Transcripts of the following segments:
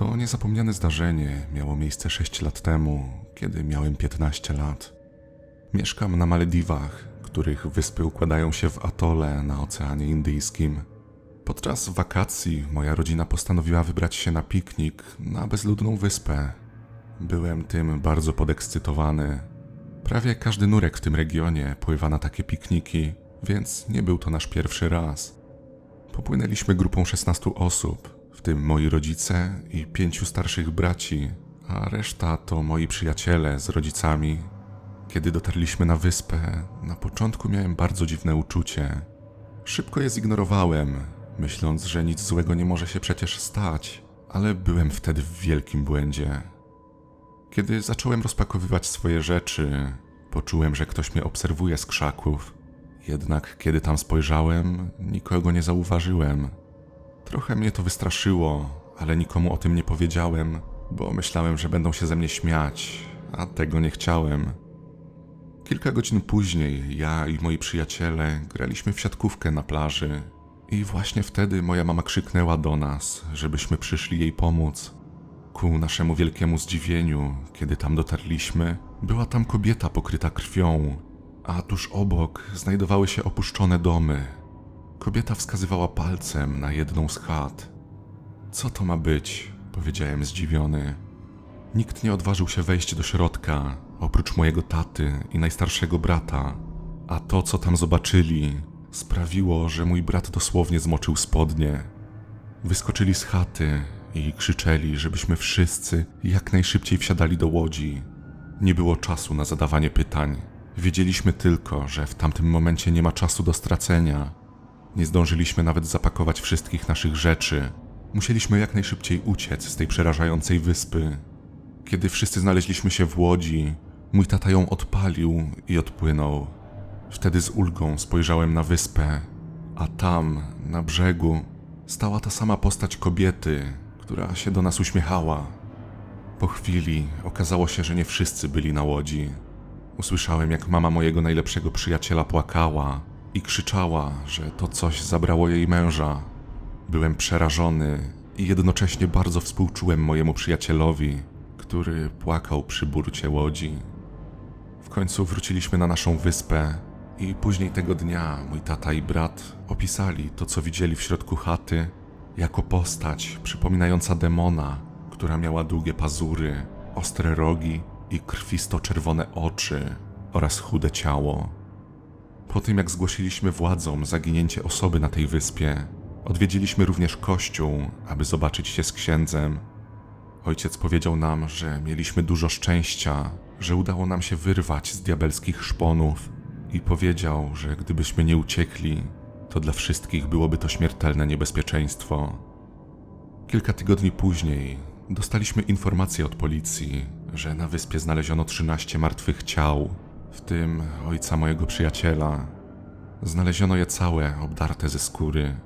To niezapomniane zdarzenie miało miejsce 6 lat temu, kiedy miałem 15 lat. Mieszkam na Malediwach, których wyspy układają się w atole na Oceanie Indyjskim. Podczas wakacji moja rodzina postanowiła wybrać się na piknik na bezludną wyspę. Byłem tym bardzo podekscytowany. Prawie każdy nurek w tym regionie pływa na takie pikniki, więc nie był to nasz pierwszy raz. Popłynęliśmy grupą 16 osób, w tym moi rodzice i pięciu starszych braci, a reszta to moi przyjaciele z rodzicami. Kiedy dotarliśmy na wyspę, na początku miałem bardzo dziwne uczucie. Szybko je zignorowałem, myśląc, że nic złego nie może się przecież stać, ale byłem wtedy w wielkim błędzie. Kiedy zacząłem rozpakowywać swoje rzeczy, poczułem, że ktoś mnie obserwuje z krzaków. Jednak kiedy tam spojrzałem, nikogo nie zauważyłem. Trochę mnie to wystraszyło, ale nikomu o tym nie powiedziałem, bo myślałem, że będą się ze mnie śmiać, a tego nie chciałem. Kilka godzin później ja i moi przyjaciele graliśmy w siatkówkę na plaży. I właśnie wtedy moja mama krzyknęła do nas, żebyśmy przyszli jej pomóc. Ku naszemu wielkiemu zdziwieniu, kiedy tam dotarliśmy, była tam kobieta pokryta krwią, a tuż obok znajdowały się opuszczone domy. Kobieta wskazywała palcem na jedną z chat. Co to ma być? powiedziałem zdziwiony. Nikt nie odważył się wejść do środka, oprócz mojego taty i najstarszego brata, a to, co tam zobaczyli, sprawiło, że mój brat dosłownie zmoczył spodnie. Wyskoczyli z chaty i krzyczeli, żebyśmy wszyscy jak najszybciej wsiadali do łodzi. Nie było czasu na zadawanie pytań. Wiedzieliśmy tylko, że w tamtym momencie nie ma czasu do stracenia. Nie zdążyliśmy nawet zapakować wszystkich naszych rzeczy. Musieliśmy jak najszybciej uciec z tej przerażającej wyspy. Kiedy wszyscy znaleźliśmy się w łodzi, mój tata ją odpalił i odpłynął. Wtedy z ulgą spojrzałem na wyspę, a tam, na brzegu, stała ta sama postać kobiety, która się do nas uśmiechała. Po chwili okazało się, że nie wszyscy byli na łodzi. Usłyszałem, jak mama mojego najlepszego przyjaciela płakała i krzyczała, że to coś zabrało jej męża. Byłem przerażony i jednocześnie bardzo współczułem mojemu przyjacielowi, który płakał przy burcie łodzi. W końcu wróciliśmy na naszą wyspę i później tego dnia mój tata i brat opisali to, co widzieli w środku chaty, jako postać przypominająca demona, która miała długie pazury, ostre rogi i krwisto-czerwone oczy oraz chude ciało. Po tym, jak zgłosiliśmy władzom zaginięcie osoby na tej wyspie, odwiedziliśmy również kościół, aby zobaczyć się z księdzem. Ojciec powiedział nam, że mieliśmy dużo szczęścia, że udało nam się wyrwać z diabelskich szponów i powiedział, że gdybyśmy nie uciekli, to dla wszystkich byłoby to śmiertelne niebezpieczeństwo. Kilka tygodni później dostaliśmy informację od policji, że na wyspie znaleziono 13 martwych ciał, w tym ojca mojego przyjaciela. Znaleziono je całe, obdarte ze skóry.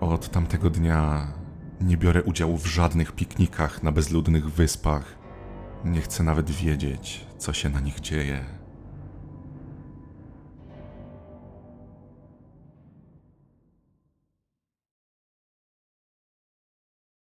Od tamtego dnia nie biorę udziału w żadnych piknikach na bezludnych wyspach. Nie chcę nawet wiedzieć, co się na nich dzieje.